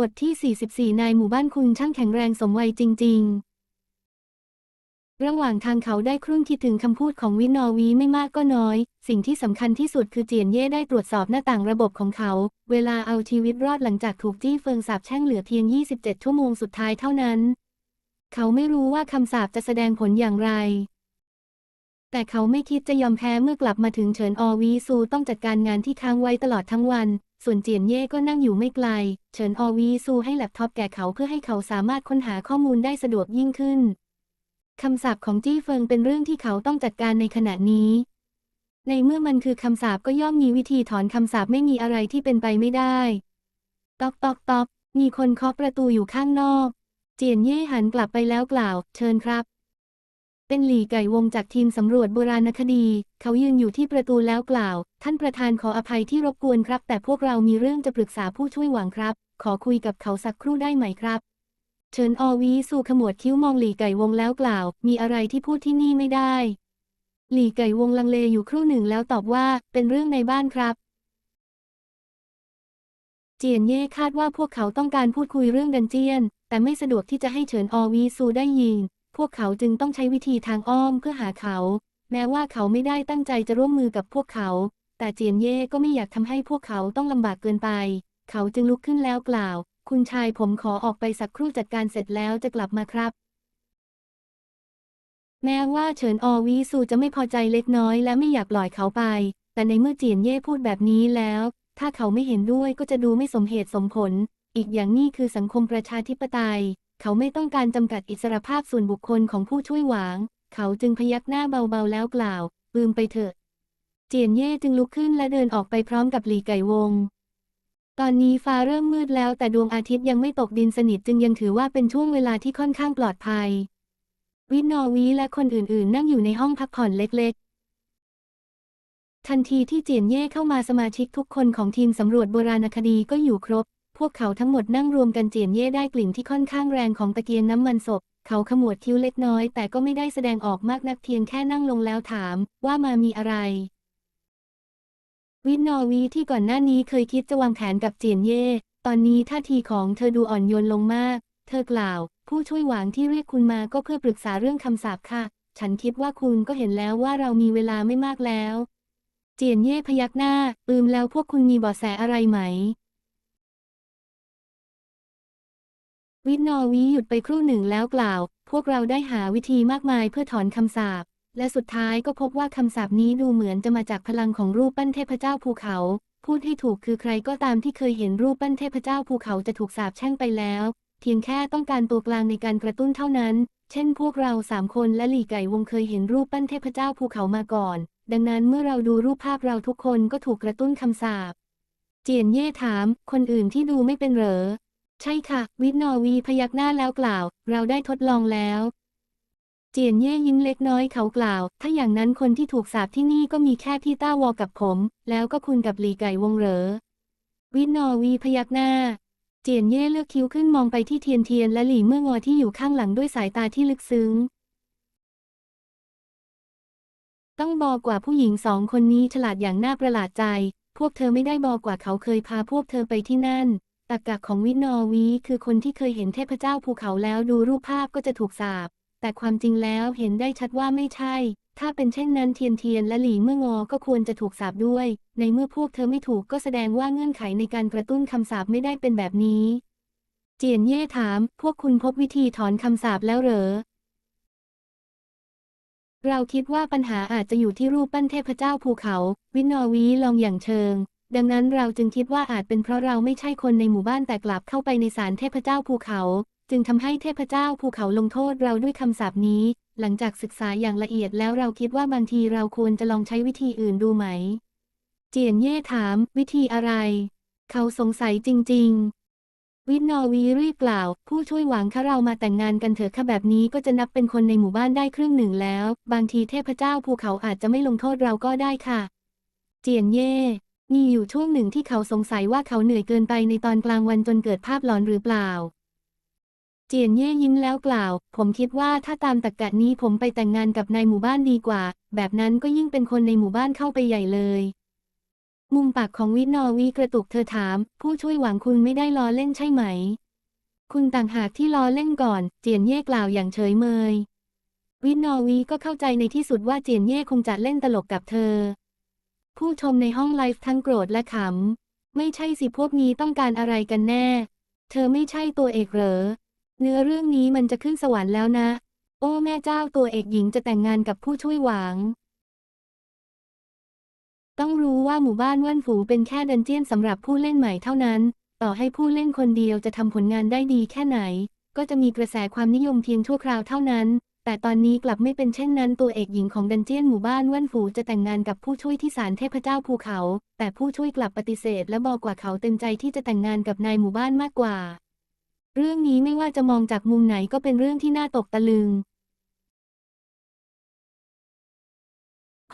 บทที่ 44 นายหมู่บ้านคุณช่างแข็งแรงสมวัยจริง ๆ ระหว่างทางเขาได้ครุ่นคิดถึงคำพูดของวินอวีไม่มากก็น้อย สิ่งที่สำคัญที่สุดคือเจียนเย่ได้ตรวจสอบหน้าต่างระบบของเขา เวลาเอาชีวิตรอดหลังจากถูกจี้เฟิงสาบแช่งเหลือเพียง 27 ชั่วโมงสุดท้ายเท่านั้น เขาไม่รู้ว่าคำสาปจะแสดงผลอย่างไร แต่เขาไม่คิดจะยอมแพ้เมื่อกลับมาถึงเฉินออวีซูต้องจัดการงานที่ค้างไว้ตลอดทั้งวัน ส่วนเจียนเย่ก็นั่งอยู่ไม่ไกล เฉินอวีซูให้แล็ปท็อปแก่เขาเพื่อให้เขาสามารถค้นหาข้อมูลได้สะดวกยิ่งขึ้น คำสาปของจี้เฟิงเป็นเรื่องที่เขาต้องจัดการในขณะนี้ ในเมื่อมันคือคำสาปก็ย่อมมีวิธีถอนคำสาปไม่มีอะไรที่เป็นไปไม่ได้ ตอกตอกตอกมีคนเคาะประตูอยู่ข้างนอก เจียนเย่หันกลับไปแล้วกล่าว เชิญครับ เป็นหลี่ไก่วงจากทีมสำรวจโบราณคดี เขายืนอยู่ที่ประตูแล้วกล่าว ท่านประธานขออภัยที่รบกวนครับ แต่พวกเรามีเรื่องจะปรึกษาผู้ช่วยหวังครับ ขอคุยกับเขาสักครู่ได้ไหมครับ เชิญอวีสู่ขมวดคิ้วมองหลี่ไก่วงแล้วกล่าว มีอะไรที่พูดที่นี่ไม่ได้ หลี่ไก่วงลังเลอยู่ครู่หนึ่งแล้วตอบว่า เป็นเรื่องในบ้านครับเจียนเย่คาดว่าพวกเขาต้องการพูดคุยเรื่องดันเจียน แต่ไม่สะดวกที่จะให้เฉินออวีซูได้ยิน พวกเขาจึงต้องใช้วิธีทางอ้อมเพื่อหาเขา แม้ว่าเขาไม่ได้ตั้งใจจะร่วมมือกับพวกเขา แต่เจียนเย่ก็ไม่อยากทำให้พวกเขาต้องลำบากเกินไป เขาจึงลุกขึ้นแล้วกล่าว คุณชายผมขอออกไปสักครู่จัดการเสร็จแล้วจะกลับมาครับแม้ว่าเฉินออวีซูจะไม่พอใจเล็กน้อยและไม่อยากปล่อยเขาไป แต่ในเมื่อเจียนเย่พูดแบบนี้แล้ว ถ้าเขาไม่เห็นด้วยก็จะดูไม่สมเหตุสมผล อีกอย่างนี้คือสังคมประชาธิปไตย เขาไม่ต้องการจำกัดอิสรภาพส่วนบุคคลของผู้ช่วยหวาง เขาจึงพยักหน้าเบาๆแล้วกล่าว ปืมไปเถอะ เจียนเย่จึงลุกขึ้นและเดินออกไปพร้อมกับหลีไก่วง ตอนนี้ฟ้าเริ่มมืดแล้วแต่ดวงอาทิตย์ยังไม่ตกดินสนิทจึงยังถือว่าเป็นช่วงเวลาที่ค่อนข้างปลอดภัย วินนอวีและคนอื่นๆ นั่งอยู่ในห้องพักผ่อนเล็กๆทันทีที่เจียนเย่เข้ามาสมาชิกทุกคนของทีมสำรวจโบราณคดีก็อยู่ครบ พวกเขาทั้งหมดนั่งรวมกันเจียนเย่ได้กลิ่นที่ค่อนข้างแรงของตะเกียงน้ำมันศพ เขาขมวดคิ้วเล็กน้อย แต่ก็ไม่ได้แสดงออกมากนักเพียงแค่นั่งลงแล้วถามว่ามามีอะไร วินนอวีที่ก่อนหน้านี้เคยคิดจะวางแผนกับเจียนเย่ ตอนนี้ท่าทีของเธอดูอ่อนโยนลงมาก เธอกล่าว ผู้ช่วยหวางที่เรียกคุณมาก็เพื่อปรึกษาเรื่องคำสาปค่ะ ฉันคิดว่าคุณก็เห็นแล้วว่าเรามีเวลาไม่มากแล้ว เจียนเย่พยักหน้า อืมแล้วพวกคุณมีเบาะแสอะไรไหม วินนอวีหยุดไปครู่หนึ่งแล้วกล่าว พวกเราได้หาวิธีมากมายเพื่อถอนคำสาป และสุดท้ายก็พบว่าคำสาปนี้ดูเหมือนจะมาจากพลังของรูปปั้นเทพเจ้าภูเขา พูดให้ถูกคือใครก็ตามที่เคยเห็นรูปปั้นเทพเจ้าภูเขาจะถูกสาปแช่งไปแล้ว เพียงแค่ต้องการตัวกลางในการกระตุ้นเท่านั้น เช่น พวกเราสามคนและหลี่ไก่วงเคยเห็นรูปปั้นเทพเจ้าภูเขามาก่อน ดังนั้นเมื่อเราดูรูปภาพเราทุกคนก็ถูกกระตุ้นคำสาป เจียนเย่ถาม คนอื่นที่ดูไม่เป็นเหรอ ใช่ค่ะ วิทนอวีพยักหน้าแล้วกล่าว เราได้ทดลองแล้ว เจียนเย่ยิ้มเล็กน้อยเขากล่าว ถ้าอย่างนั้นคนที่ถูกสาปที่นี่ก็มีแค่พี่ต้าวอกับผม แล้วก็คุณกับหลีไก่วงเหรอ วิทนอวีพยักหน้า เจียนเย่เลือกคิ้วขึ้นมองไปที่เทียนเทียนและหลี่เมื่องอที่อยู่ข้างหลังด้วยสายตาที่ลึกซึ้งต้องบอกกว่าผู้หญิงสองคนนี้ฉลาดอย่างน่าประหลาดใจ พวกเธอไม่ได้บอกกว่าเขาเคยพาพวกเธอไปที่นั่น ตักกะของวินอวีคือคนที่เคยเห็นเทพเจ้าภูเขาแล้วดูรูปภาพก็จะถูกสาปแต่ความจริงแล้วเห็นได้ชัดว่าไม่ใช่ ถ้าเป็นเช่นนั้นเทียนเทียนและหลี่เมื่องอก็ควรจะถูกสาปด้วย ในเมื่อพวกเธอไม่ถูกก็แสดงว่าเงื่อนไขในการกระตุ้นคำสาปไม่ได้เป็นแบบนี้ เจียนเย่ถาม พวกคุณพบวิธีถอนคำสาปแล้วเหรอเราคิดว่าปัญหาอาจจะอยู่ที่รูปปั้นเทพเจ้าภูเขา วินนอวีลองอย่างเชิง ดังนั้นเราจึงคิดว่าอาจเป็นเพราะเราไม่ใช่คนในหมู่บ้านแต่กลับเข้าไปในศาลเทพเจ้าภูเขา จึงทำให้เทพเจ้าภูเขาลงโทษเราด้วยคำสาปนี้ หลังจากศึกษาอย่างละเอียดแล้วเราคิดว่าบางทีเราควรจะลองใช้วิธีอื่นดูไหม เจียนเย่ถาม วิธีอะไร เขาสงสัยจริง ๆ วินนอวีรีบกล่าว ผู้ช่วยหวังคะเรามาแต่งงานกันเถอะค่ะแบบนี้ก็จะนับเป็นคนในหมู่บ้านได้ครึ่งหนึ่งแล้ว บางทีเทพเจ้าภูเขาอาจจะไม่ลงโทษเราก็ได้ค่ะ เจียนเย่ มีอยู่ช่วงหนึ่งที่เขาสงสัยว่าเขาเหนื่อยเกินไปในตอนกลางวันจนเกิดภาพหลอนหรือเปล่า เจียนเย่ยิ้มแล้วกล่าว ผมคิดว่าถ้าตามตรรกะนี้ผมไปแต่งงานกับนายหมู่บ้านดีกว่า แบบนั้นก็ยิ่งเป็นคนในหมู่บ้านเข้าไปใหญ่เลย มุมปากของวินอวีกระตุกเธอถาม ผู้ช่วยหวังคุณไม่ได้ล้อเล่นใช่ไหม คุณต่างหากที่ล้อเล่นก่อน เจียนเย่กล่าวอย่างเฉยเมยวินอวีก็เข้าใจในที่สุดว่าเจียนเย่คงจะเล่นตลกกับเธอ ผู้ชมในห้องไลฟ์ทั้งโกรธและขำ ไม่ใช่สิพวกนี้ต้องการอะไรกันแน่ เธอไม่ใช่ตัวเอกเหรอ เนื้อเรื่องนี้มันจะขึ้นสวรรค์แล้วนะ โอ้แม่เจ้าตัวเอกหญิงจะแต่งงานกับผู้ช่วยหวังต้องรู้ว่าหมู่บ้านว่านฝูเป็นแค่ดันเจียนสำหรับผู้เล่นใหม่เท่านั้น ต่อให้ผู้เล่นคนเดียวจะทำผลงานได้ดีแค่ไหน ก็จะมีกระแสความนิยมเพียงชั่วคราวเท่านั้น แต่ตอนนี้กลับไม่เป็นเช่นนั้นตัวเอกหญิงของดันเจียนหมู่บ้านว่านฝูจะแต่งงานกับผู้ช่วยที่ศาลเทพเจ้าภูเขา แต่ผู้ช่วยกลับปฏิเสธ และบอกว่าเขาเต็มใจที่จะแต่งงานกับนายหมู่บ้านมากกว่า เรื่องนี้ไม่ว่าจะมองจากมุมไหนก็เป็นเรื่องที่น่าตกตะลึง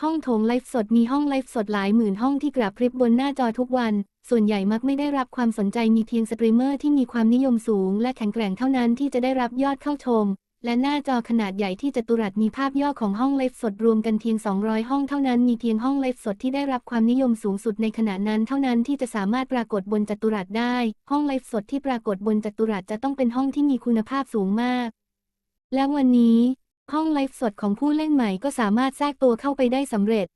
ห้องโถงไลฟ์สดมีห้องไลฟ์สดหลายหมื่นห้องที่กราบพริบบนหน้าจอทุกวัน ส่วนใหญ่มักไม่ได้รับความสนใจมีเพียงสตรีมเมอร์ที่มีความนิยมสูง และแข็งแกร่งเท่านั้นที่จะได้รับยอดเข้าชม และหน้าจอขนาดใหญ่ที่จัตุรัสมีภาพย่อของห้องไลฟ์สดรวมกันเพียง 200 ห้องเท่านั้นมีเพียงห้องไลฟ์สดที่ได้รับความนิยมสูงสุดในขณะนั้นเท่านั้นที่จะสามารถปรากฏบนจัตุรัสได้ ห้องไลฟ์สดที่ปรากฏบนจัตุรัสจะต้องเป็นห้องที่มีคุณภาพสูงมาก และวันนี้ ห้องไลฟ์สดของผู้เล่นใหม่ก็สามารถแทรกตัวเข้าไปได้สำเร็จ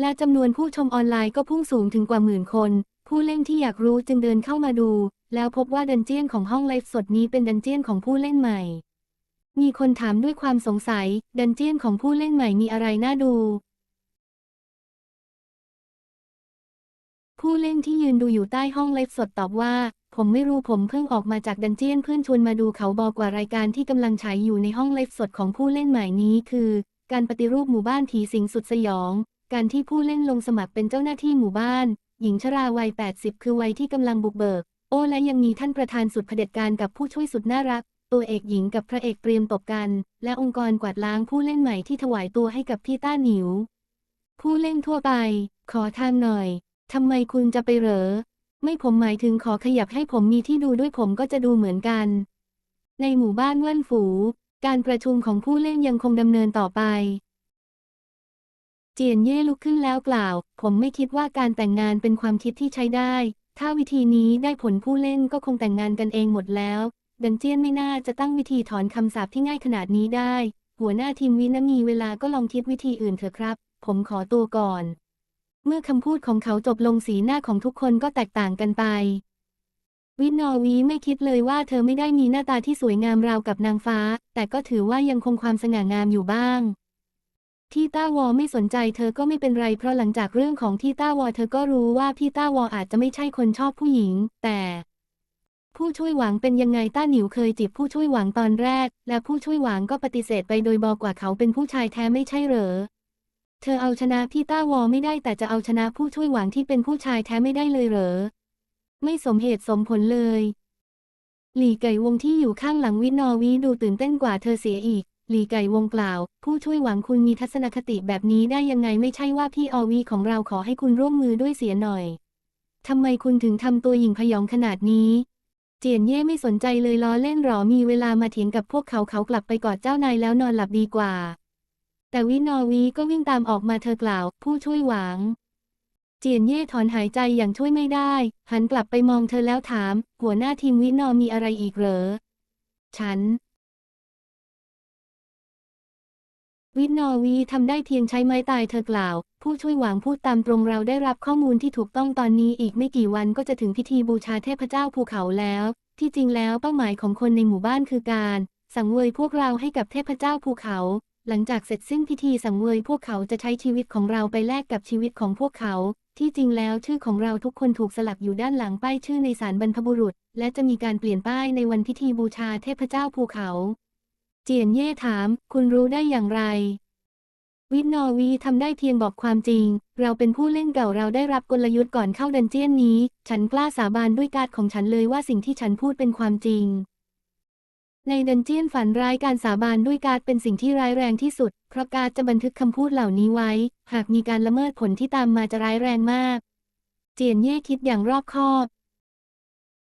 และจำนวนผู้ชมออนไลน์ก็พุ่งสูงถึงกว่าหมื่นคน ผู้เล่นที่อยากรู้จึงเดินเข้ามาดู แล้วพบว่าดันเจี้ยนของห้องไลฟ์สดนี้เป็นดันเจี้ยนของผู้เล่นใหม่ มีคนถามด้วยความสงสัย ดันเจียนของผู้เล่นใหม่มีอะไรน่าดู ผู้เล่นที่ยืนดูอยู่ใต้ห้องไลฟ์สดตอบว่า ผมไม่รู้ผมเพิ่งออกมาจากดันเจียนเพื่อนชวนมาดูเขาบอกว่ารายการที่กำลังฉายอยู่ในห้องไลฟ์สดของผู้เล่นใหม่นี้คือ การปฏิรูปหมู่บ้านผีสิงสุดสยอง การที่ผู้เล่นลงสมัครเป็นเจ้าหน้าที่หมู่บ้าน หญิงชราวัย 80 คือวัยที่กำลังบุกเบิก โอ้และยังมีท่านประธานสุดเผด็จการกับผู้ช่วยสุดน่ารัก ตัวเอกหญิงกับพระเอกเตรียมตบกัน และองค์กรกวาดล้างผู้เล่นใหม่ที่ถวายตัวให้กับพี่ต้าหนิว ผู้เล่นทั่วไป ขอทางหน่อยทำไมคุณจะไปเหรอ ไม่ผมหมายถึงขอขยับให้ผมมีที่ดูด้วยผมก็จะดูเหมือนกัน ในหมู่บ้านว่านฝู การประชุมของผู้เล่นยังคงดำเนินต่อไป เจียนเย่ลุกขึ้นแล้วกล่าว ผมไม่คิดว่าการแต่งงานเป็นความคิดที่ใช้ได้ ถ้าวิธีนี้ได้ผลผู้เล่นก็คงแต่งงานกันเองหมดแล้ว ดันเจียนไม่น่าจะตั้งวิธีถอนคำสาปที่ง่ายขนาดนี้ได้ หัวหน้าทีมวินะมีเวลาก็ลองคิดวิธีอื่นเถอะครับ ผมขอตัวก่อน เมื่อคำพูดของเขาจบลงสีหน้าของทุกคนก็แตกต่างกันไป วินอวีไม่คิดเลยว่าเธอไม่ได้มีหน้าตาที่สวยงามราวกับนางฟ้า แต่ก็ถือว่ายังคงความสง่างามอยู่บ้าง ที่ต้าวอไม่สนใจเธอก็ไม่เป็นไรเพราะหลังจากเรื่องของที่ต้าวอเธอก็รู้ว่าพี่ต้าวออาจจะไม่ใช่คนชอบผู้หญิง แต่ ผู้ช่วยหวังเป็นยังไงต้าหนิวเคยจีบผู้ช่วยหวังตอนแรก และผู้ช่วยหวังก็ปฏิเสธไปโดยบอกว่าเขาเป็นผู้ชายแท้ไม่ใช่เหรอ เธอเอาชนะพี่ต้าวอไม่ได้แต่จะเอาชนะผู้ช่วยหวังที่เป็นผู้ชายแท้ไม่ได้เลยเหรอ ไม่สมเหตุสมผลเลย หลี่ไก่วงที่อยู่ข้างหลังวินอวีดูตื่นเต้นกว่าเธอเสียอีก หลี่ไก่วงกล่าว ผู้ช่วยหวังคุณมีทัศนคติแบบนี้ได้ยังไงไม่ใช่ว่าพี่อวีของเราขอให้คุณร่วมมือด้วยเสียหน่อยทำไมคุณถึงทำตัวหญิงพยองขนาดนี้ เจียนเย่ไม่สนใจเลยล้อเล่นหรอมีเวลามาเถียงกับพวกเขาเขากลับไปกอดเจ้านายแล้วนอนหลับดีกว่า แต่วินอวีก็วิ่งตามออกมาเธอกล่าว ผู้ช่วยหวังเจียนเย่ถอนหายใจอย่างช่วยไม่ได้ หันกลับไปมองเธอแล้วถาม หัวหน้าทีมวินอมีอะไรอีกเหรอ ฉัน วินอวีทำได้เพียงใช้ไม้ตายเธอกล่าว ผู้ช่วยหวังพูดตามตรงเราได้รับข้อมูลที่ถูกต้องตอนนี้อีกไม่กี่วันก็จะถึงพิธีบูชาเทพเจ้าภูเขาแล้ว ที่จริงแล้วเป้าหมายของคนในหมู่บ้านคือการ สังเวยพวกเราให้กับเทพเจ้าภูเขา หลังจากเสร็จสิ้นพิธีสังเวยพวกเขาจะใช้ชีวิตของเราไปแลกกับชีวิตของพวกเขา ที่จริงแล้วชื่อของเราทุกคนถูกสลักอยู่ด้านหลังป้ายชื่อในศาลบรรพบุรุษ และจะมีการเปลี่ยนป้ายในวันพิธีบูชาเทพเจ้าภูเขา เจียนเย่ถาม คุณรู้ได้อย่างไร วิทนอวีทำได้เพียงบอกความจริง เราเป็นผู้เล่นเก่าเราได้รับกลยุทธ์ก่อนเข้าดันเจียนนี้ ฉันกล้าสาบานด้วยการของฉันเลยว่าสิ่งที่ฉันพูดเป็นความจริง ในดันเจียนฝันร้ายการสาบานด้วยการเป็นสิ่งที่ร้ายแรงที่สุด เพราะการจะบันทึกคำพูดเหล่านี้ไว้ หากมีการละเมิดผลที่ตามมาจะร้ายแรงมาก เจียนเย่คิดอย่างรอบคอบ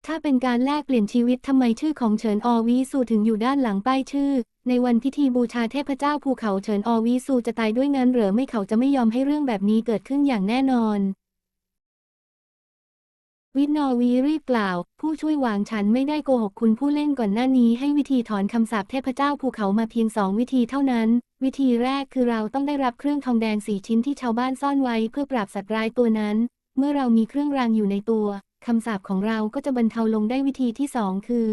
ถ้าเป็นการแลกเปลี่ยนชีวิตทำไมชื่อของเฉินอวีสูถึงอยู่ด้านหลังป้ายชื่อ ในวันพิธีบูชาเทพเจ้าภูเขาเฉินอวีสูจะตายด้วยเงั้นเหรือไม่เขาจะไม่ยอมให้เรื่องแบบนี้เกิดขึ้นอย่างแน่นอน วิทนอวีรีบกล่าว ผู้ช่วยหวางฉันไม่ได้โกหกคุณผู้เล่นก่อนหน้านี้ ให้วิธีถอนคำสาปเทพเจ้าภูเขามาเพียงสองวิธีเท่านั้น วิธีแรกคือเราต้องได้รับเครื่องทองแดงสี่ชิ้นที่ชาวบ้านซ่อนไว้เพื่อปราบสัตว์ร้ายตัวนั้น เมื่อเรามีเครื่องรางอยู่ในตัว คำสาปของเราก็จะบรรเทาลงได้วิธีที่สองคือ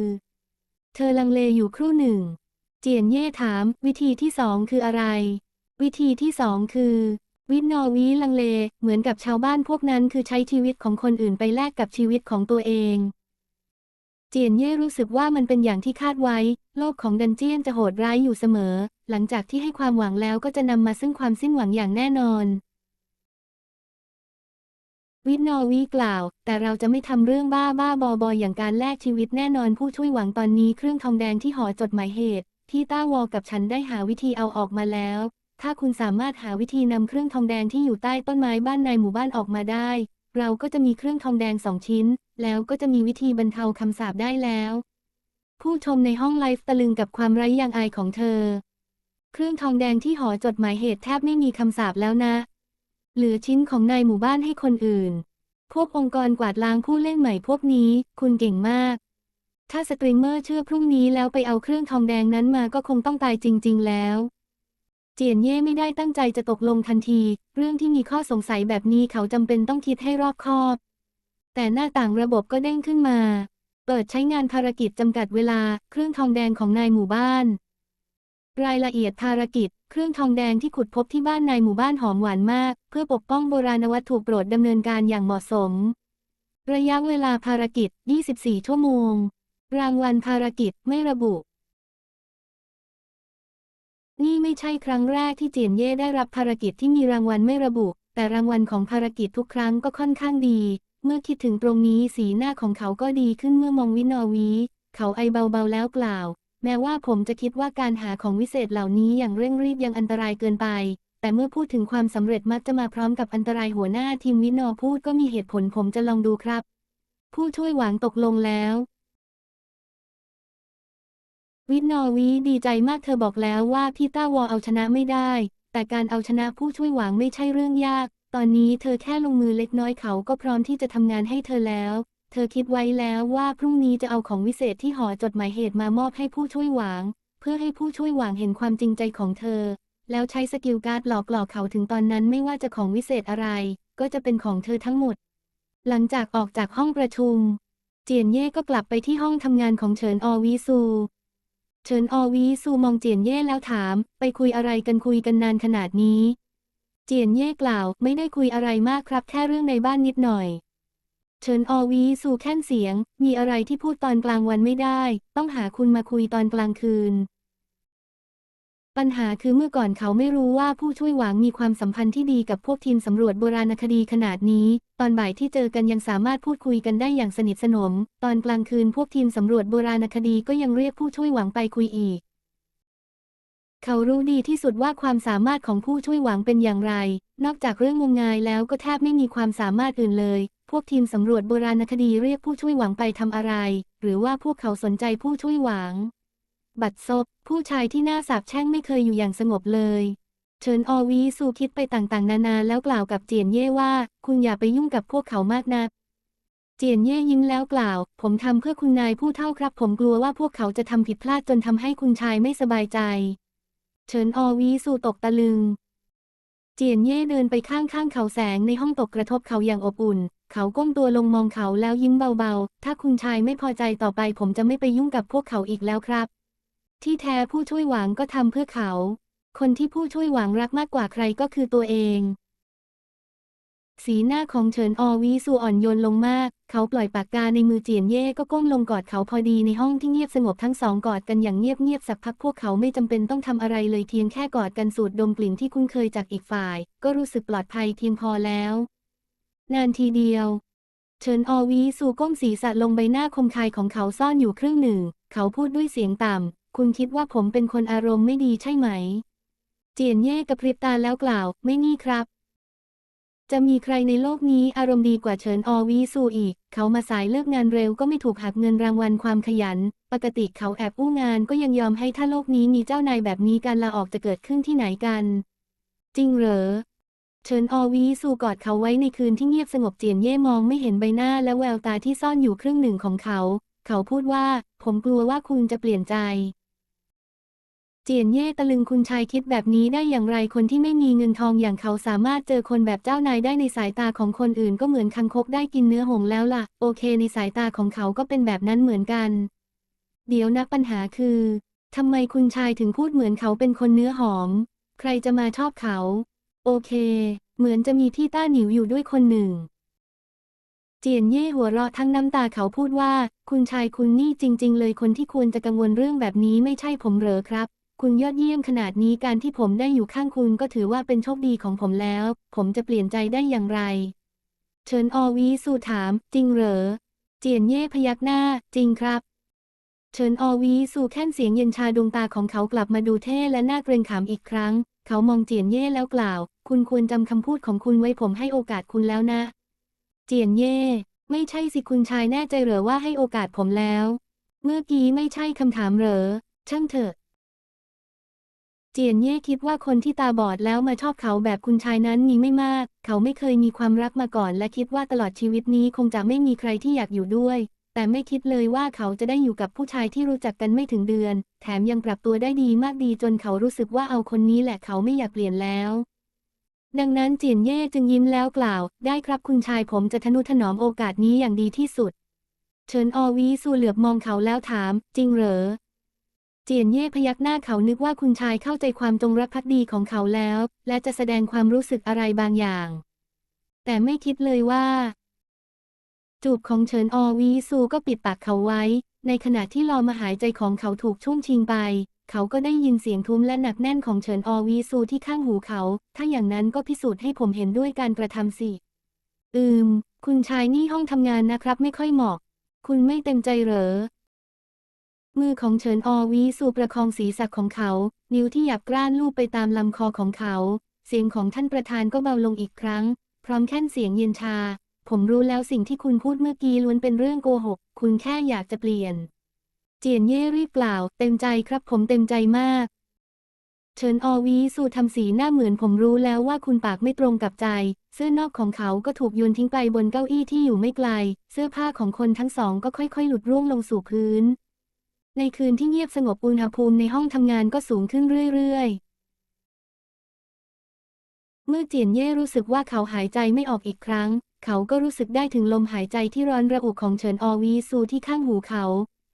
เธอลังเลอยู่ครู่หนึ่ง เจียนเย่ถาม วิธีที่สองคืออะไร วิธีที่สองคือ วิทนอวีลังเล เหมือนกับชาวบ้านพวกนั้นคือใช้ชีวิตของคนอื่นไปแลกกับชีวิตของตัวเอง เจียนเย่รู้สึกว่ามันเป็นอย่างที่คาดไว้ โลกของดันเจียนจะโหดร้ายอยู่เสมอ หลังจากที่ให้ความหวังแล้วก็จะนำมาซึ่งความสิ้นหวังอย่างแน่นอน วิทนอวีกล่าว แต่เราจะไม่ทำเรื่องบ้าบ้าบอบออย่างการแลกชีวิตแน่นอนผู้ช่วยหวังตอนนี้เครื่องทองแดงที่หอจดหมายเหตุ ที่ต้าวอกับฉันได้หาวิธีเอาออกมาแล้ว ถ้าคุณสามารถหาวิธีนำเครื่องทองแดงที่อยู่ใต้ต้นไม้บ้านในหมู่บ้านออกมาได้ เราก็จะมีเครื่องทองแดงสองชิ้น แล้วก็จะมีวิธีบรรเทาคำสาปได้แล้ว ผู้ชมในห้องไลฟ์ตะลึงกับความไร้ยางอายของเธอ เครื่องทองแดงที่หอจดหมายเหตุแทบไม่มีคำสาปแล้วนะ หลือชิ้นของนายหมู่บ้านให้คนอื่น พวกองค์กรกวาดล้างผู้เล่นใหม่พวกนี้ คุณเก่งมาก ถ้าสตรีมเมอร์เชื่อพรุ่งนี้แล้วไปเอาเครื่องทองแดงนั้นมาก็คงต้องตายจริง ๆ แล้ว เจียนเย่ไม่ได้ตั้งใจจะตกลงทันที เรื่องที่มีข้อสงสัยแบบนี้เขาจำเป็นต้องคิดให้รอบคอบ แต่หน้าต่างระบบก็เด้งขึ้นมา เปิดใช้งานภารกิจจำกัดเวลา เครื่องทองแดงของนายหมู่บ้าน รายละเอียดภารกิจ เครื่องทองแดงที่ขุดพบที่บ้านนายหมู่บ้านหอมหวานมาก เพื่อปกป้องโบราณวัตถุโปรดดำเนินการอย่างเหมาะสม ระยะเวลาภารกิจ 24 ชั่วโมง รางวัลภารกิจไม่ระบุ นี่ไม่ใช่ครั้งแรกที่เจียนเย่ได้รับภารกิจที่มีรางวัลไม่ระบุ แต่รางวัลของภารกิจทุกครั้งก็ค่อนข้างดี เมื่อคิดถึงตรงนี้สีหน้าของเขาก็ดีขึ้นเมื่อมองวินอวี เขาไอเบาๆแล้วกล่าว แม้ว่าผมจะคิดว่าการหาของวิเศษเหล่านี้อย่างเร่งรีบยังอันตรายเกินไป แต่เมื่อพูดถึงความสำเร็จมักจะมาพร้อมกับอันตรายหัวหน้าทีมวินอพูดก็มีเหตุผลผมจะลองดูครับ ผู้ช่วยหวังตกลงแล้ว วินอวีดีใจมากเธอบอกแล้วว่าพี่ต้าวอเอาชนะไม่ได้ แต่การเอาชนะผู้ช่วยหวังไม่ใช่เรื่องยาก ตอนนี้เธอแค่ลงมือเล็กน้อยเขาก็พร้อมที่จะทำงานให้เธอแล้ว เธอคิดไว้แล้วว่าพรุ่งนี้จะเอาของวิเศษที่หอจดหมายเหตุมามอบให้ผู้ช่วยหวังเพื่อให้ผู้ช่วยหวังเห็นความจริงใจของเธอ แล้วใช้สกิลการ์ดหลอกหลอกเขาถึงตอนนั้นไม่ว่าจะของวิเศษอะไร ก็จะเป็นของเธอทั้งหมด หลังจากออกจากห้องประชุม เจียนเย่ก็กลับไปที่ห้องทำงานของเฉินอวีซู เฉินอวีซูมองเจียนเย่แล้วถาม ไปคุยอะไรกันคุยกันนานขนาดนี้ เจียนเย่กล่าว ไม่ได้คุยอะไรมากครับ แค่เรื่องในบ้านนิดหน่อย เฉินอวีซูแค่นเสียง มีอะไรที่พูดตอนกลางวันไม่ได้ ต้องหาคุณมาคุยตอนกลางคืน ปัญหาคือเมื่อก่อนเขาไม่รู้ว่าผู้ช่วยหวังมีความสัมพันธ์ที่ดีกับพวกทีมสำรวจโบราณคดีขนาดนี้ ตอนบ่ายที่เจอกันยังสามารถพูดคุยกันได้อย่างสนิทสนม ตอนกลางคืนพวกทีมสำรวจโบราณคดีก็ยังเรียกผู้ช่วยหวังไปคุยอีกเขารู้ดีที่สุดว่าความสามารถของผู้ช่วยหวังเป็นอย่างไร นอกจากเรื่องงมงายแล้วก็แทบไม่มีความสามารถอื่นเลย พวกทีมสำรวจโบราณคดีเรียกผู้ช่วยหวังไปทำอะไร หรือว่าพวกเขาสนใจผู้ช่วยหวัง บัดซบ ผู้ชายที่หน่าสาบแช่งไม่เคยอยู่อย่างสงบเลย เชิญอวีสูคิดไปต่างๆ นานาแล้วกล่าวกับเจียนเย่ว่า คุณอย่าไปยุ่งกับพวกเขามากนัก เจียนเย่ยิ้มแล้วกล่าว ผมทำเพื่อคุณนายผู้เท่าครับ ผมกลัวว่าพวกเขาจะทำผิดพลาดจนทำให้คุณชายไม่สบายใจ เชิญอวีสูตกตะลึง เจียนเย่เดินไปข้างๆเขาแสงในห้องตกกระทบเขาอย่างอบอุ่น เขาก้มตัวลงมองเขาแล้วยิ้มเบาๆ ถ้าคุณชายไม่พอใจต่อไปผมจะไม่ไปยุ่งกับพวกเขาอีกแล้วครับ ที่แท้ผู้ช่วยหวังก็ทำเพื่อเขา คนที่ผู้ช่วยหวังรักมากกว่าใครก็คือตัวเอง สีหน้าของเฉินอวีสูอ่อนโยนลงมาก เขาปล่อยปากกาในมือเจียนเย่ก็ก้มลงกอดเขาพอดีในห้องที่เงียบสงบทั้งสองกอดกันอย่างเงียบๆสักพักพวกเขาไม่จำเป็นต้องทำอะไรเลยเพียงแค่กอดกันสูดดมกลิ่นที่คุ้นเคยจากอีกฝ่าย ก็รู้สึกปลอดภัยเพียงพอแล้ว นานทีเดียว เฉินอวีสูก้มศีรษะลงใบหน้าคมคายของเขาซ่อนอยู่ครึ่งหนึ่ง เขาพูดด้วยเสียงต่ำ คุณคิดว่าผมเป็นคนอารมณ์ไม่ดีใช่ไหม เจียนเย่กระพริบตาแล้วกล่าว ไม่นี่ครับ จะมีใครในโลกนี้อารมณ์ดีกว่าเฉินอวีสูอีก เขามาสายเลิกงานเร็วก็ไม่ถูกหักเงินรางวัลความขยัน ปกติเขาแอบอู้งานก็ยังยอมให้ถ้าโลกนี้มีเจ้านายแบบนี้การลาออกจะเกิดขึ้นที่ไหนกัน จริงเหรอ เฉินอวีสูกอดเขาไว้ในคืนที่เงียบสงบเจียนเย่มองไม่เห็นใบหน้าและแววตาที่ซ่อนอยู่ครึ่งหนึ่งของเขา เขาพูดว่า ผมกลัวว่าคุณจะเปลี่ยนใจ เจียนเย่ตะลึงคุณชายคิดแบบนี้ได้อย่างไรคนที่ไม่มีเงินทองอย่างเขาสามารถเจอคนแบบเจ้านายได้ในสายตาของคนอื่นก็เหมือนคังคกได้กินเนื้อหงแล้วล่ะ โอเค ในสายตาของเขาก็เป็นแบบนั้นเหมือนกัน เดี๋ยวนะปัญหาคือทำไมคุณชายถึงพูดเหมือนเขาเป็นคนเนื้อหอม ใครจะมาชอบเขา โอเค เหมือนจะมีที่ต้าหนิวอยู่ด้วยคนหนึ่ง เจียนเย่หัวเราะทั้งน้ำตาเขาพูดว่า คุณชายคุณนี่จริง ๆ เลยคนที่ควรจะกังวลเรื่องแบบนี้ไม่ใช่ผมเหรอครับ คุณยอดเยี่ยมขนาดนี้การที่ผมได้อยู่ข้างคุณก็ถือว่าเป็นโชคดีของผมแล้ว ผมจะเปลี่ยนใจได้อย่างไร เชิญอวีสู่ถาม จริงเหรอ เจียนเย่พยักหน้า จริงครับเชิญออวีสู่แค่นเสียงเย็นชาดวงตาของเขากลับมาดูเท่และน่าเกรงขามอีกครั้ง เขามองเจียนเย่แล้วกล่าว คุณควรจำคำพูดของคุณไว้ผมให้โอกาสคุณแล้วนะ เจียนเย่ ไม่ใช่สิคุณชายแน่ใจเหรอว่าให้โอกาสผมแล้ว เมื่อกี้ไม่ใช่คำถามเหรอ ช่างเถอะ เจียนเย่คิดว่าคนที่ตาบอดแล้วมาชอบเขาแบบคุณชายนั้นมีไม่มาก เขาไม่เคยมีความรักมาก่อน และคิดว่าตลอดชีวิตนี้คงจะไม่มีใครที่อยากอยู่ด้วย แต่ไม่คิดเลยว่าเขาจะได้อยู่กับผู้ชายที่รู้จักกันไม่ถึงเดือน แถมยังปรับตัวได้ดีมากดีจนเขารู้สึกว่าเอาคนนี้แหละเขาไม่อยากเปลี่ยนแล้ว ดังนั้นเจียนเย่จึงยิ้มแล้วกล่าว ได้ครับคุณชายผมจะทนุถนอมโอกาสนี้อย่างดีที่สุด เชิญอวีสูเหลือบมองเขาแล้วถาม จริงเหรอ เจียนเย่พยักหน้าเขานึกว่าคุณชายเข้าใจความจงรักภักดีของเขาแล้ว และจะแสดงความรู้สึกอะไรบางอย่าง แต่ไม่คิดเลยว่า จูบของเฉินอวีซูก็ปิดปากเขาไว้ ในขณะที่ลอมาหายใจของเขาถูกช่วงชิงไป เขาก็ได้ยินเสียงทุ้มและหนักแน่นของเฉินอวีซูที่ข้างหูเขา ถ้าอย่างนั้นก็พิสูจน์ให้ผมเห็นด้วยการกระทำสิ อืม คุณชายนี่ห้องทำงานนะครับไม่ค่อยเหมาะ คุณไม่เต็มใจเหรอ มือของเฉินอวีสูประคองศีรษะของเขา นิ้วที่หยับกร้านลูบไปตามลำคอของเขา เสียงของท่านประธานก็เบาลงอีกครั้ง พร้อมแค่นเสียงเย็นชา ผมรู้แล้วสิ่งที่คุณพูดเมื่อกี้ล้วนเป็นเรื่องโกหก คุณแค่อยากจะเปลี่ยน เจียนเย่รีบกล่าว เต็มใจครับผมเต็มใจมากเชิญอวีสู่ทำสีหน้าเหมือนผมรู้แล้วว่าคุณปากไม่ตรงกับใจ เสื้อนอกของเขาก็ถูกโยนทิ้งไปบนเก้าอี้ที่อยู่ไม่ไกล เสื้อผ้าของคนทั้งสองก็ค่อยๆ หลุดร่วงลงสู่พื้น ในคืนที่เงียบสงบอุณหภูมิในห้องทำงานก็สูงขึ้นเรื่อยๆเมื่อเจียนเย่รู้สึกว่าเขาหายใจไม่ออกอีกครั้ง เขาก็รู้สึกได้ถึงลมหายใจที่ร้อนระอุของเฉินออวีซูที่ข้างหูเขา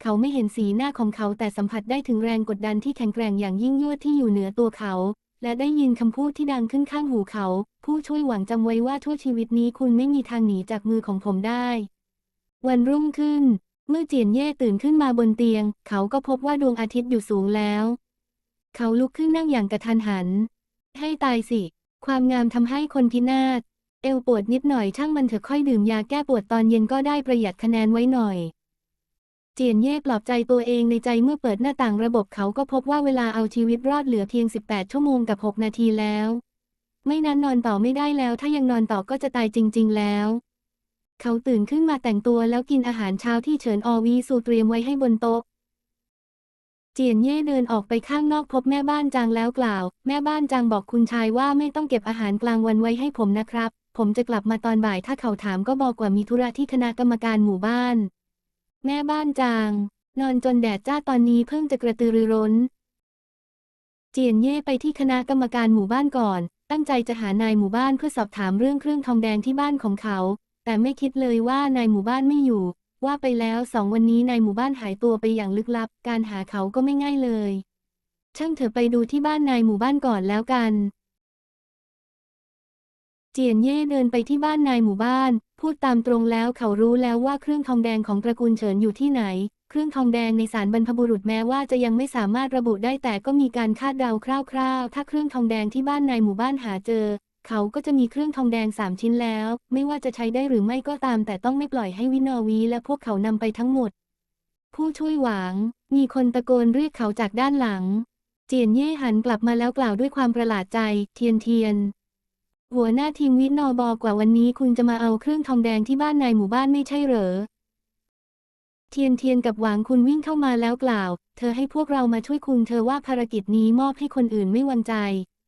เขาไม่เห็นสีหน้าของเขาแต่สัมผัสได้ถึงแรงกดดันที่แข็งแกร่งอย่างยิ่งยวดที่อยู่เหนือตัวเขา และได้ยินคำพูดที่ดังขึ้นข้างหูเขา ผู้ช่วยหวังจำไว้ว่าทั่วชีวิตนี้คุณไม่มีทางหนีจากมือของผมได้ วันรุ่งขึ้น เมื่อเจียนเย่ตื่นขึ้นมาบนเตียง เขาก็พบว่าดวงอาทิตย์อยู่สูงแล้ว เขาลุกขึ้นนั่งอย่างกระทันหัน ให้ตายสิ ความงามทำให้คนพินาศ เอวปวดนิดหน่อยช่างมันเถอะค่อยดื่มยาแก้ปวดตอนเย็นก็ได้ประหยัดคะแนนไว้หน่อย เจียนเย่ปลอบใจตัวเองในใจเมื่อเปิดหน้าต่างระบบเขาก็พบว่าเวลาเอาชีวิตรอดเหลือเพียง 18 ชั่วโมงกับ 6 นาทีแล้ว ไม่นั้นนอนต่อไม่ได้แล้ว ถ้ายังนอนต่อก็จะตายจริง ๆ แล้ว เขาตื่นขึ้นมาแต่งตัวแล้วกินอาหารเช้าที่เฉินอวีสูเตรียมไว้ให้บนโต๊ะเจียนเย่เดินออกไปข้างนอกพบแม่บ้านจางแล้วกล่าว แม่บ้านจางบอกคุณชายว่าไม่ต้องเก็บอาหารกลางวันไว้ให้ผมนะครับ ผมจะกลับมาตอนบ่ายถ้าเขาถามก็บอกว่ามีธุระที่คณะกรรมการหมู่บ้าน แม่บ้านจาง นอนจนแดดจ้าตอนนี้เพิ่งจะกระตือรือร้น เจียนเย่ไปที่คณะกรรมการหมู่บ้านก่อน ตั้งใจจะหานายหมู่บ้านเพื่อสอบถามเรื่องเครื่องทองแดงที่บ้านของเขา แต่ไม่คิดเลยว่านายหมู่บ้านไม่อยู่ ว่าไปแล้วสองวันนี้นายหมู่บ้านหายตัวไปอย่างลึกลับ การหาเขาก็ไม่ง่ายเลย ช่างเถอะไปดูที่บ้านนายหมู่บ้านก่อนแล้วกัน เจียนเย่เดินไปที่บ้านนายหมู่บ้าน พูดตามตรงแล้วเขารู้แล้วว่าเครื่องทองแดงของตระกูลเฉินอยู่ที่ไหน เครื่องทองแดงในสารบรรพบุรุษแม้ว่าจะยังไม่สามารถระบุได้แต่ก็มีการคาดเดาคร่าวๆ ถ้าเครื่องทองแดงที่บ้านนายหมู่บ้านหาเจอ เขาก็จะมีเครื่องทองแดงสามชิ้นแล้ว ไม่ว่าจะใช้ได้หรือไม่ก็ตาม แต่ต้องไม่ปล่อยให้วินอวีและพวกเขานำไปทั้งหมด ผู้ช่วยหวางมีคนตะโกนเรียกเขาจากด้านหลัง เจียนเย่หันกลับมาแล้วกล่าวด้วยความประหลาดใจ เทียนเทียน หัวหน้าทีมวิทย์นอบอกว่าวันนี้คุณจะมาเอาเครื่องทองแดงที่บ้านนายหมู่บ้านไม่ใช่เหรอ เทียนเทียนกับหวางคุณวิ่งเข้ามาแล้วกล่าว เธอให้พวกเรามาช่วยคุณเธอว่าภารกิจนี้มอบให้คนอื่นไม่วางใจ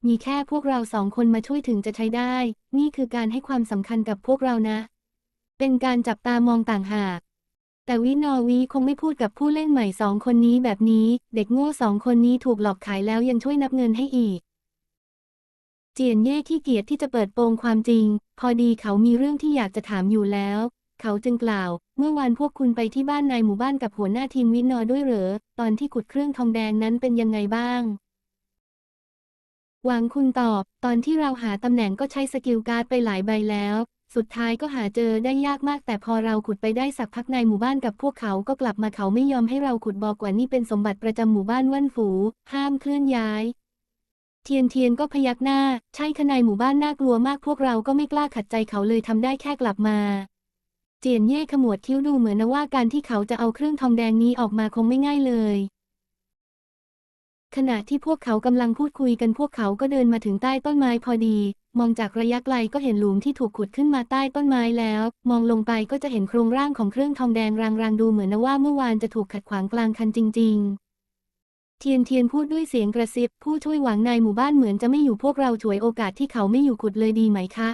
มีแค่พวกเราสองคนมาช่วยถึงจะใช้ได้ นี่คือการให้ความสำคัญกับพวกเรานะ เป็นการจับตามองต่างหาก แต่วินอวีคงไม่พูดกับผู้เล่นใหม่สองคนนี้แบบนี้ เด็กโง่สองคนนี้ถูกหลอกขายแล้วยังช่วยนับเงินให้อีก เจียนเย่ขี้เกียจที่จะเปิดโปงความจริง พอดีเขามีเรื่องที่อยากจะถามอยู่แล้ว เขาจึงกล่าว เมื่อวานพวกคุณไปที่บ้านนายหมู่บ้านกับหัวหน้าทีมวินนอด้วยเหรอ ตอนที่ขุดเครื่องทองแดงนั้นเป็นยังไงบ้างหวังคุณตอบ ตอนที่เราหาตำแหน่งก็ใช้สกิลการ์ดไปหลายใบแล้ว สุดท้ายก็หาเจอได้ยากมาก แต่พอเราขุดไปได้สักพักนายหมู่บ้านกับพวกเขาก็กลับมาเขาไม่ยอมให้เราขุดบอกว่านี่เป็นสมบัติประจำหมู่บ้านว่านฝู ห้ามเคลื่อนย้าย เทียนเทียนก็พยักหน้า ใช่ขนายหมู่บ้านน่ากลัวมากพวกเราก็ไม่กล้าขัดใจเขาเลยทำได้แค่กลับมา เจียนเย่ขมวดคิ้วดูเหมือนนะว่าการที่เขาจะเอาเครื่องทองแดงนี้ออกมาคงไม่ง่ายเลย ขณะที่พวกเขากำลังพูดคุยกันพวกเขาก็เดินมาถึงใต้ต้นไม้พอดี มองจากระยะไกลก็เห็นหลุมที่ถูกขุดขึ้นมาใต้ต้นไม้แล้ว มองลงไปก็จะเห็นโครงร่างของเครื่องทองแดงรางๆดูเหมือนนะว่าเมื่อวานจะถูกขัดขวางกลางคันจริง ๆ เทียนเทียนพูดด้วยเสียงกระซิบ ผู้ช่วยหวังนายหมู่บ้านเหมือนจะไม่อยู่พวกเราฉวยโอกาสที่เขาไม่อยู่ขุดเลยดีไหมคะ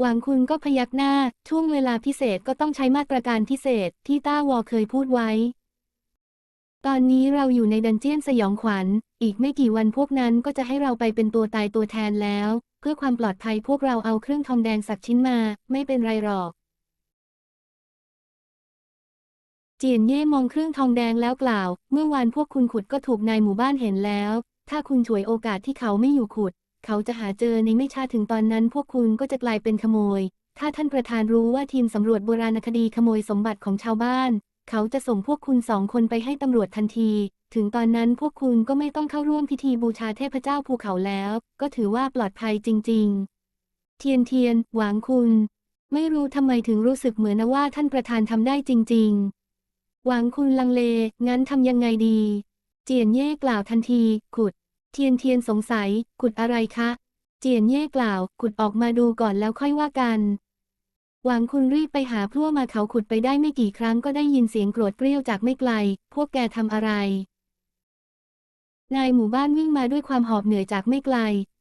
หวังคุณก็พยักหน้า ช่วงเวลาพิเศษก็ต้องใช้มาตรการพิเศษที่ต้าวอเคยพูดไว้ ตอนนี้เราอยู่ในดันเจียนสยองขวัญ อีกไม่กี่วันพวกนั้นก็จะให้เราไปเป็นตัวตายตัวแทนแล้ว เพื่อความปลอดภัยพวกเราเอาเครื่องทองแดงสักชิ้นมา ไม่เป็นไรหรอก จียนเย่มองเครื่องทองแดงแล้วกล่าว เมื่อวานพวกคุณขุดก็ถูกนายหมู่บ้านเห็นแล้ว ถ้าคุณฉวยโอกาสที่เขาไม่อยู่ขุด เขาจะหาเจอในไม่ช้าถึงตอนนั้นพวกคุณก็จะกลายเป็นขโมย ถ้าท่านประธานรู้ว่าทีมสำรวจโบราณคดีขโมยสมบัติของชาวบ้าน เขาจะส่งพวกคุณสองคนไปให้ตำรวจทันที ถึงตอนนั้นพวกคุณก็ไม่ต้องเข้าร่วมพิธีบูชาเทพเจ้าภูเขาแล้ว ก็ถือว่าปลอดภัยจริง ๆ เทียนเทียน หวังคุณ ไม่รู้ทำไมถึงรู้สึกเหมือนนะว่าท่านประธานทำได้จริง ๆ หวังคุณลังเล งั้นทำยังไงดี เจียนเย่กล่าวทันที ขุด เทียนเทียนสงสัย ขุดอะไรคะ เจียนเย่กล่าว ขุดออกมาดูก่อนแล้วค่อยว่ากัน หวังคุณรีบไปหาพลั่วมาเขาขุดไปได้ไม่กี่ครั้งก็ได้ยินเสียงโกรธเกรี้ยวจากไม่ไกล พวกแกทำอะไร นายหมู่บ้านวิ่งมาด้วยความหอบเหนื่อยจากไม่ไกล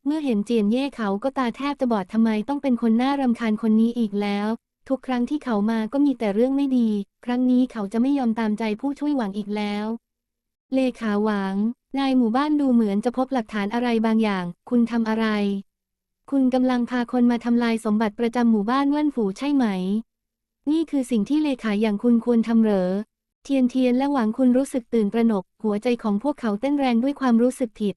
เมื่อเห็นเจียนเย่เขาก็ตาแทบจะบอดทำไมต้องเป็นคนน่ารำคาญคนนี้อีกแล้ว ทุกครั้งที่เขามาก็มีแต่เรื่องไม่ดี ครั้งนี้เขาจะไม่ยอมตามใจผู้ช่วยหวังอีกแล้ว เลขาหวัง นายหมู่บ้านดูเหมือนจะพบหลักฐานอะไรบางอย่าง คุณทำอะไร คุณกำลังพาคนมาทำลายสมบัติประจำหมู่บ้านเว่นฝูใช่ไหม นี่คือสิ่งที่เลขาอย่างคุณควรทำเหรอ เทียนเทียนและหวังคุณรู้สึกตื่นตระหนก หัวใจของพวกเขาเต้นแรงด้วยความรู้สึกผิด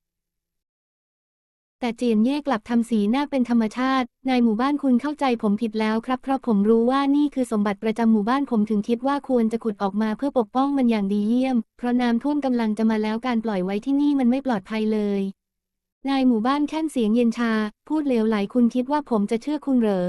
แต่เจียนเย่กลับทำสีหน้าเป็นธรรมชาติ นายหมู่บ้านคุณเข้าใจผมผิดแล้วครับ เพราะผมรู้ว่านี่คือสมบัติประจำหมู่บ้านผมถึงคิดว่าควรจะขุดออกมาเพื่อปกป้องมันอย่างดีเยี่ยม เพราะน้ำท่วมกำลังจะมาแล้วการปล่อยไว้ที่นี่มันไม่ปลอดภัยเลย นายหมู่บ้านแค่นเสียงเย็นชา พูดเลวไหลคุณคิดว่าผมจะเชื่อคุณเหรอ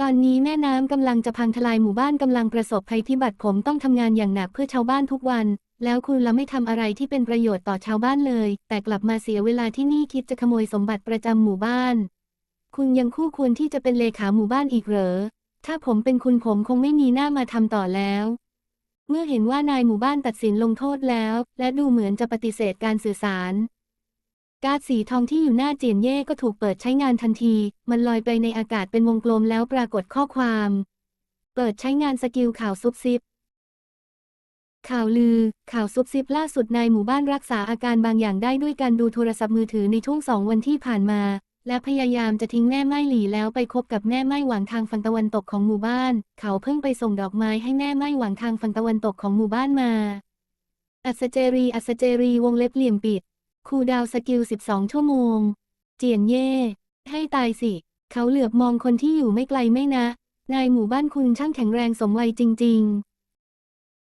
ตอนนี้แม่น้ำกำลังจะพังทลายหมู่บ้านกำลังประสบภัยพิบัติผมต้องทำงานอย่างหนักเพื่อชาวบ้านทุกวัน แล้วคุณละไม่ทำอะไรที่เป็นประโยชน์ต่อชาวบ้านเลย แต่กลับมาเสียเวลาที่นี่คิดจะขโมยสมบัติประจำหมู่บ้าน คุณยังคู่ควรที่จะเป็นเลขาหมู่บ้านอีกเหรอ ถ้าผมเป็นคุณผมคงไม่มีหน้ามาทำต่อแล้ว เมื่อเห็นว่านายหมู่บ้านตัดสินลงโทษแล้ว และดูเหมือนจะปฏิเสธการสื่อสาร การสีทองที่อยู่หน้าเจียนเย่ก็ถูกเปิดใช้งานทันที มันลอยไปในอากาศเป็นวงกลมแล้วปรากฏข้อความ เปิดใช้งานสกิลข่าวซุบซิบ ข่าวลือ ข่าวซุบซิบล่าสุดในหมู่บ้านรักษาอาการบางอย่างได้ด้วยการดูโทรศัพท์มือถือในช่วงสองวันที่ผ่านมา และพยายามจะทิ้งแม่ไม้หลีแล้วไปคบกับแม่ไม้หวังทางฝั่งตะวันตกของหมู่บ้าน เขาเพิ่งไปส่งดอกไม้ให้แม่ไม้หวังทางฝั่งตะวันตกของหมู่บ้านมา อัศเจรีอัศเจรีวงเล็บเหลี่ยมปิด คูดาวสกิล 12 ชั่วโมง เจียนเย่ ให้ตายสิ เขาเหลือบมองคนที่อยู่ไม่ไกลไม่นะ นายหมู่บ้านคุณช่างแข็งแรงสมวัยจริง ๆ